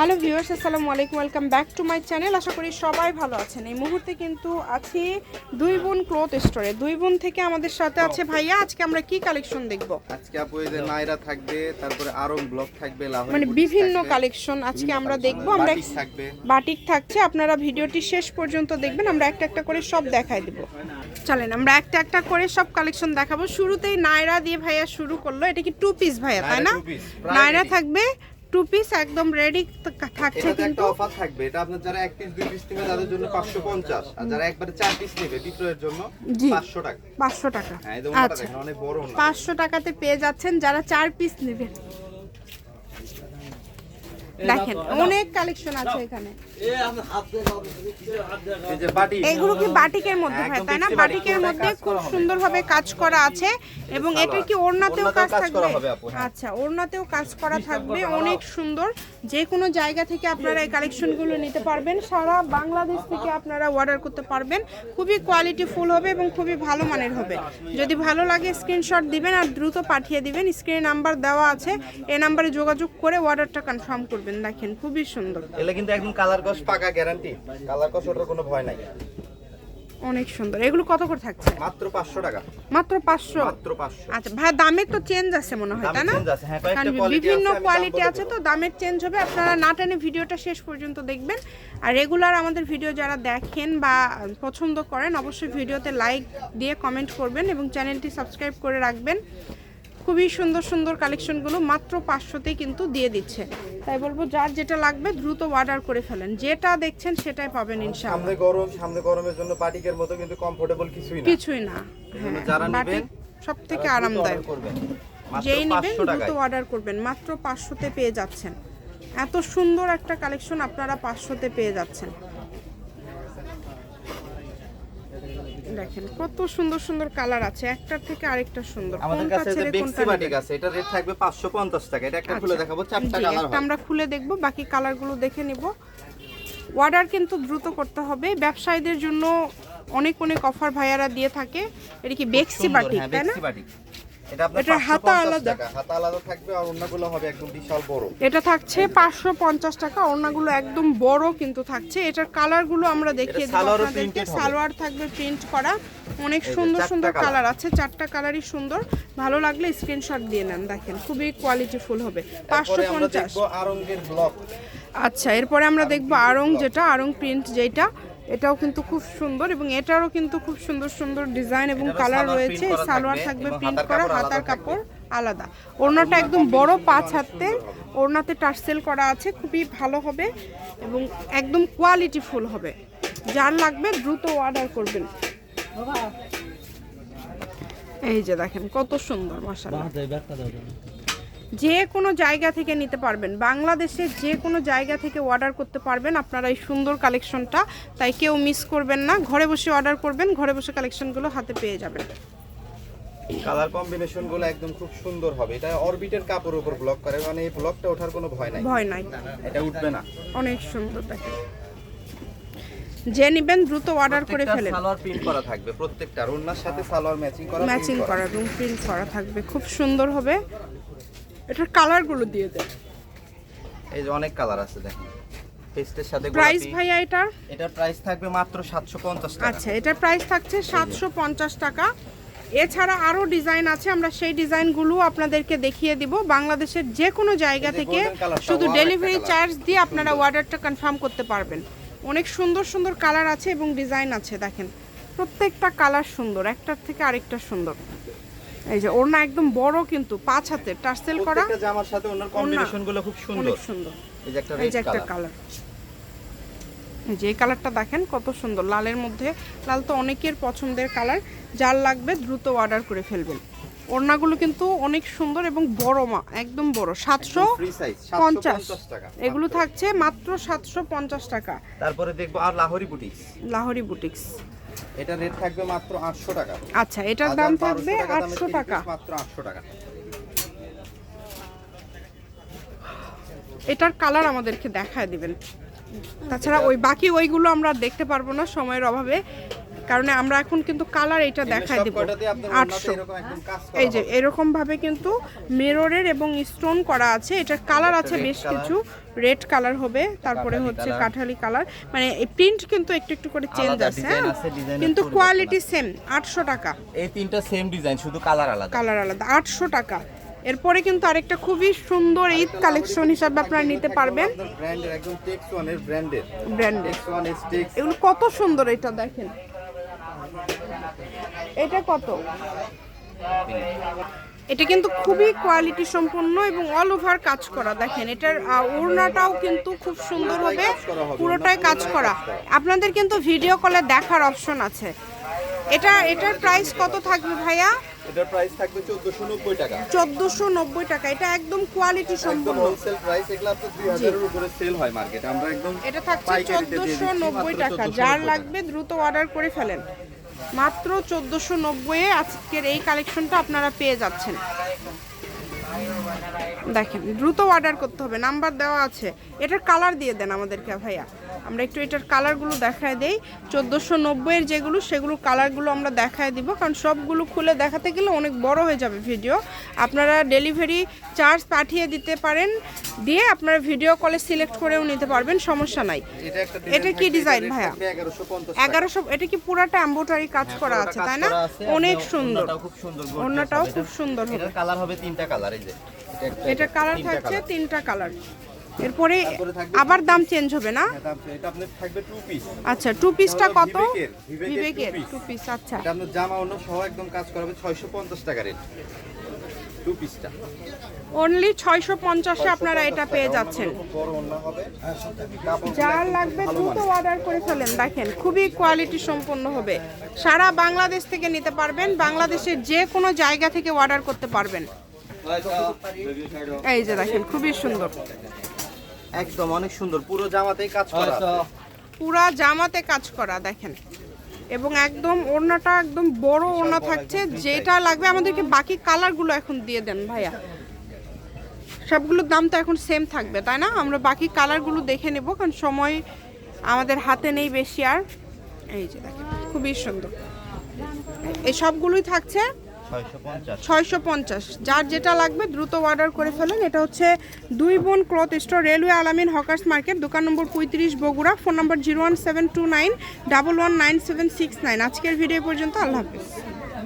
Hello viewers আসসালামু আলাইকুম welcome back to my channel. আশা করি সবাই ভালো আছেন। এই মুহূর্তে কিন্তু আছি দুই বোন ক্লথ স্টোরে। দুই বোন থেকে আমাদের সাথে আছে ভাইয়া। আজকে আমরা কি কালেকশন দেখব? আজকে আপু এই যে নাইরা থাকবে তারপরে আরং ব্লক থাকবে লাহোরি মানে বিভিন্ন কালেকশন আজকে আমরা দেখব। আমরা বাটিক থাকবে। বাটিক থাকছে। আপনারা ভিডিওটি শেষ পর্যন্ত দেখবেন। আমরা একটা একটা করে সব দেখাই দেব। চলেন আমরা একটা একটা করে সব কালেকশন দেখাবো। শুরুতেই নায়রা দিয়ে ভাইয়া শুরু করল। এটা কি টু পিস ভাইয়া তাই না? ready। থাকবে। টু পিস একদম রেডি থাকছে কিন্তু একটা অফার থাকবে। এটা আপনার যারা এক পিস দুই পিস নেবে তাদের জন্য পাঁচশো পঞ্চাশ। আর যারা একবারে চার পিস নেবে বিক্রয়ের জন্য জি। পাঁচশো টাকা। পাঁচশো টাকা। হ্যাঁ ওনাটা আচ্ছা। অনেক বড় না পাঁচশো টাকাতে পেয়ে যাচ্ছেন যারা চার পিস নেবেন। দেখেন অনেক কালেকশন আছে এখানে। এই যে বাটি। এইগুলো কি বাটিকের মধ্যে হ্যাঁ, তাই না? বাটিকের মধ্যে খুব। সুন্দরভাবে কাজ করা আছে এবং এটা কি ওড়নাতেও কাজ থাকবে করা হবে আপু, হ্যাঁ। আচ্ছা ওড়নাতেও কাজ করা থাকবে। অনেক সুন্দর। যে কোনো জায়গা থেকে আপনারা এই কালেকশনগুলো নিতে পারবেন। সারা বাংলাদেশ থেকে আপনারা অর্ডার করতে পারবেন। খুবই কোয়ালিটি ফুল হবে এবং খুবই ভালো মানের হবে। যদি ভালো লাগে স্ক্রিনশট দিবেন আর দ্রুত পাঠিয়ে দিবেন। স্ক্রিনে নাম্বার দেওয়া আছে। এই নাম্বারে যোগাযোগ করে অর্ডারটা কনফার্ম করবেন। দেখেন খুবই সুন্দর। এগুলো কিন্তু একদম কালার কস পাকা গ্যারান্টি কালার কস ওটার কোনো ভয় নাই। অনেক সুন্দর। এগুলো কত করে থাকছে? মাত্র পাঁচশো টাকা। মাত্র পাঁচশো? মাত্র পাঁচশো। আচ্ছা ভাই দামের তো চেঞ্জ আছে মনে হয় তাই না? change আছে, হ্যাঁ, কয়েকটা quality বিভিন্ন দাম কোয়ালিটি আছে তো দামের চেঞ্জ হবে। আপনারা না টেনে ভিডিওটা শেষ পর্যন্ত দেখবেন। আর রেগুলার আমাদের ভিডিও যারা দেখেন বা পছন্দ করেন অবশ্যই ভিডিওতে লাইক দিয়ে কমেন্ট করবেন এবং চ্যানেলটি সাবস্ক্রাইব করে রাখবেন। খুবই সুন্দর সুন্দর কালেকশনগুলো মাত্র পাঁচশোতেই কিন্তু দিয়ে দিচ্ছে। তাই বলব যার যেটা লাগবে দ্রুত অর্ডার করে ফেলেন। যেটা দেখছেন সেটাই পাবেন ইনশাআল্লাহ। সামনে গরম সামনে গরমের জন্য বাটিকের মতো কিন্তু কমফোর্টেবল কিছুই না। কিছুই না। হ্যাঁ যারা নেবেন, সব থেকে আরামদায়ক। করবেন। যেই নেবেন দ্রুত অর্ডার করবেন। মাত্র পাঁচশোতে পেয়ে যাচ্ছেন। এত সুন্দর একটা কালেকশন আপনারা পাঁচশোতে পেয়ে যাচ্ছেন। দেখেন কত সুন্দর সুন্দর কালার আছে। একটার থেকে আরেকটা সুন্দর। আমাদের কাছে যে বেক্সি বাটিক আছে এটা রেট থাকবে 550 টাকা। এটা একটা খুলে আচ্ছা। দেখাবো চারটা কালার হবে আমরা খুলে দেখব বাকি কালারগুলো দেখে নিব। অর্ডার কিন্তু দ্রুত করতে হবে। ব্যবসায়ীদের জন্য অনেক অনেক অফার ভাইয়ারা দিয়ে থাকে। এটা কি বেক্সি বাটিক হ্যাঁ, তাই না। এটা হাতা আলাদা। হাতা আলাদা থাকবে আর অন্যগুলো হবে একদম বিশাল বড়। এটা থাকছে পাঁচশো পঞ্চাশ টাকা ওড়নাগুলো একদম বড় কিন্তু থাকছে। এটার কালারগুলো আমরা দেখিয়ে দেবো আপনাদেরকে। সালোয়ার থাকবে প্রিন্ট করা। অনেক সুন্দর সুন্দর কালার। আছে চারটা কালারই সুন্দর। ভালো লাগলে স্ক্রিনশট দিয়ে নেন দেখেন খুবই কোয়ালিটিফুল হবে। পাঁচশো তারপরে আমরা পঞ্চাশ। দেখব আরঙ্গের ব্লক আচ্ছা এরপরে আমরা দেখব আরং যেটা আরং প্রিন্ট যেটা। এটাও কিন্তু খুব সুন্দর এবং এটারও কিন্তু খুব সুন্দর সুন্দর ডিজাইন এবং কালার রয়েছে। সালোয়ার থাকবে প্রিন্ট করা হাতার কাপড় আলাদা। ওড়নাটা একদম বড় পাঁচ হাতের ওড়নাতে টার্সেল করা আছে খুবই ভালো হবে এবং একদম কোয়ালিটি ফুল হবে। যার লাগবে দ্রুত অর্ডার করবেন। এই যে দেখেন কত সুন্দর মাসাল্লাহ যে কোনো জায়গা থেকে নিতে পারবেন। বাংলাদেশের যে কোনো জায়গা থেকে অর্ডার করতে পারবেন। আপনারা এই সুন্দর কালেকশনটা তাই কেউ মিস করবেন না। ঘরে বসে অর্ডার করবেন ঘরে বসে কালেকশনগুলো হাতে পেয়ে যাবেন। কালার কম্বিনেশনগুলো একদম খুব সুন্দর হবে। এটা অরবিটের কাপড়ের উপর ব্লক করে মানে এই ব্লকটা ওঠার কোনো ভয় নাই। ভয় নাই। এটা উঠবে না। অনেক সুন্দর দেখেন। যে নেবেন দ্রুত অর্ডার করে ফেলেন। সালোয়ার প্রিন্ট করা থাকবে প্রত্যেকটা। ওনার সাথে সালোয়ার ম্যাচিং করা ম্যাচিং করা। এবং প্রিন্ট করা থাকবে। খুব সুন্দর হবে। এটার কালারগুলো দিয়ে দেন এই যে অনেক কালার আছে দেখেন। পেস্টের সাথে প্রাইস। ভাইয়া এটা? এটার প্রাইস থাকবে মাত্র 750 টাকা। আচ্ছা এটার প্রাইস থাকছে সাতশো পঞ্চাশ টাকা। এছাড়া আরও ডিজাইন আছে আমরা সেই ডিজাইনগুলো আপনাদেরকে দেখিয়ে দিব। বাংলাদেশের যে কোনো জায়গা থেকে শুধু ডেলিভারি চার্জ দিয়ে আপনারা অর্ডারটা কনফার্ম করতে পারবেন। অনেক সুন্দর সুন্দর কালার আছে এবং ডিজাইন আছে দেখেন। প্রত্যেকটা কালার সুন্দর একটার থেকে আরেকটা সুন্দর। এই যে ওড়না একদম বড় কিন্তু পাঁচ হাতের টার্সেল করা। প্রত্যেকটা জামার সাথে ওনার কম্বিনেশনগুলো খুব সুন্দর অনেক সুন্দর। এই যে একটা রেড কালার কালার এই যে কালারটা দেখেন কত সুন্দর লালের মধ্যে। লাল তো অনেকের পছন্দের কালার যার লাগবে দ্রুত অর্ডার করে ফেলবেন। ওড়নাগুলো কিন্তু অনেক সুন্দর এবং বড় মা একদম বড়। সাতশো পঞ্চাশ। টাকা এগুলো থাকছে মাত্র সাতশো পঞ্চাশ টাকা। তারপরে দেখব আর লাহোরি বুটিক্স লাহোরি বুটিক্স এটা রেট থাকবে মাত্র 800 টাকা। আচ্ছা এটার দাম থাকবে দামের আটশো three টাকা। মাত্র 800 টাকা। এটার কালার আমাদেরকে দেখায় দিবেন। তাছাড়া ওই বাকি ওইগুলো আমরা দেখতে পারব না সময়ের অভাবে। কারণ আমরা এখন কিন্তু কালার এটা দেখাই দিব। আটশো। এই যে হবে। এরকম ভাবে কিন্তু মিররের এবং স্টোন করা আছে। এটার কালার আছে বেশ কিছু। রেড কালার হবে তারপরে হচ্ছে। কাঠালি কালার মানে প্রিন্ট কিন্তু একটু একটু করে চেঞ্জ আছে। হ্যাঁ? কিন্তু কোয়ালিটি সেম আটশো টাকা। এই তিনটা সেম ডিজাইন শুধু কালার আলাদা। কালার আলাদা আটশো টাকা। এরপরে কিন্তু আরেকটা খুবই সুন্দর ঈদ কালেকশন হিসাবে আপনারা নিতে পারবেন। ব্র্যান্ডের এগুলো কত সুন্দর এটা দেখেন। এটা কত? এটা কিন্তু খুবই কোয়ালিটি সম্পন্ন এবং অল ওভার কাজ করা। দেখেন এটার ওড়নাটাও কিন্তু খুব সুন্দর হবে পুরোটাই কাজ করা। আপনাদের কিন্তু ভিডিও কলে দেখার অপশন আছে। এটা এটার প্রাইস কত থাকবে ভাইয়া? এটার প্রাইস থাকবে 1490 টাকা। চোদ্দোশো নব্বই টাকা। এটা একদম কোয়ালিটি সম্পন্ন। হোলসেল প্রাইস এগুলো আপনার 2000 এর উপরে সেল হয় মার্কেটে আমরা একদম এটা থাকছে পাইকারিতে দিয়ে চোদ্দোশো দিচ্ছি, নব্বই মাত্র টাকা। যার লাগবে দ্রুত অর্ডার করে ফেলেন। মাত্র চোদ্দশো নব্বই আজকের এই কালেকশনটা আপনারা পেয়ে যাচ্ছেন। দেখেন, দ্রুত অর্ডার করতে হবে, নাম্বার দেওয়া আছে। এটার কালার দিয়ে দেন আমাদেরকে ভাইয়া। আমরা একটু এটার কালারগুলো দেখায় দেই। চোদ্দোশো নব্বইয়ের যেগুলো সেগুলো কালারগুলো আমরা দেখায় দিব কারণ সবগুলো খুলে দেখাতে গেলে অনেক বড় হয়ে যাবে ভিডিও। আপনারা ডেলিভারি চার্জ পাঠিয়ে দিতে পারেন দিয়ে আপনারা ভিডিও কলে সিলেক্ট করেও নিতে পারবেন সমস্যা নাই। এটা কি ডিজাইন ভাইয়া? এগারোশো এটা কি পুরাটা এম্বোটারি কাজ করা আছে তাই না? অনেক সুন্দর। ওড়নাটাও খুব সুন্দর হবে। কালার হবে তিনটা কালার এই যে। এটা কালার। থাকছে তিনটা কালার। এরপরে আবার দাম চেঞ্জ হবে না? হ্যাঁ, আচ্ছা টু পিসটা কত? বিবেকের। টু পিস আচ্ছা। জামা অন্য সহ একদম কাজ করা হবে 650 টাকা রেট। টু। পিসটা অনলি ছয়শো পঞ্চাশে আপনারা এটা পেয়ে যাচ্ছেন। যার লাগবে দ্রুত অর্ডার করে ফেলেন। দেখেন খুবই কোয়ালিটি সম্পন্ন হবে। সারা বাংলাদেশ থেকে নিতে পারবেন। বাংলাদেশের যে কোনো জায়গা থেকে অর্ডার করতে পারবেন। এই যে দেখেন খুবই সুন্দর। একদম অনেক সুন্দর। পুরো জামাতেই কাজ করা। পুরা জামাতে কাজ করা দেখেন। এবং একদম ওড়নাটা একদম বড় ওড়না থাকছে যেটা লাগবে আমাদেরকে বাকি কালারগুলো এখন দিয়ে দেন ভাইয়া। সবগুলোর দাম তো এখন সেম থাকবে তাই না? আমরা বাকি কালারগুলো দেখে নেব কারণ সময় আমাদের হাতে নেই বেশি আর। এই যে দেখেন খুবই সুন্দর। এই সবগুলোই থাকছে 650 ছয়শো পঞ্চাশ। যার যেটা লাগবে দ্রুত অর্ডার করে ফেলেন। এটা হচ্ছে দুই বোন cloth store, railway Alamin hawkers market, দোকান নম্বর পঁয়ত্রিশ Bogura, phone number zero one seven two nine double one nine seven six nine. আজকের ভিডিও পর্যন্ত, আল্লাহ হাফিজ।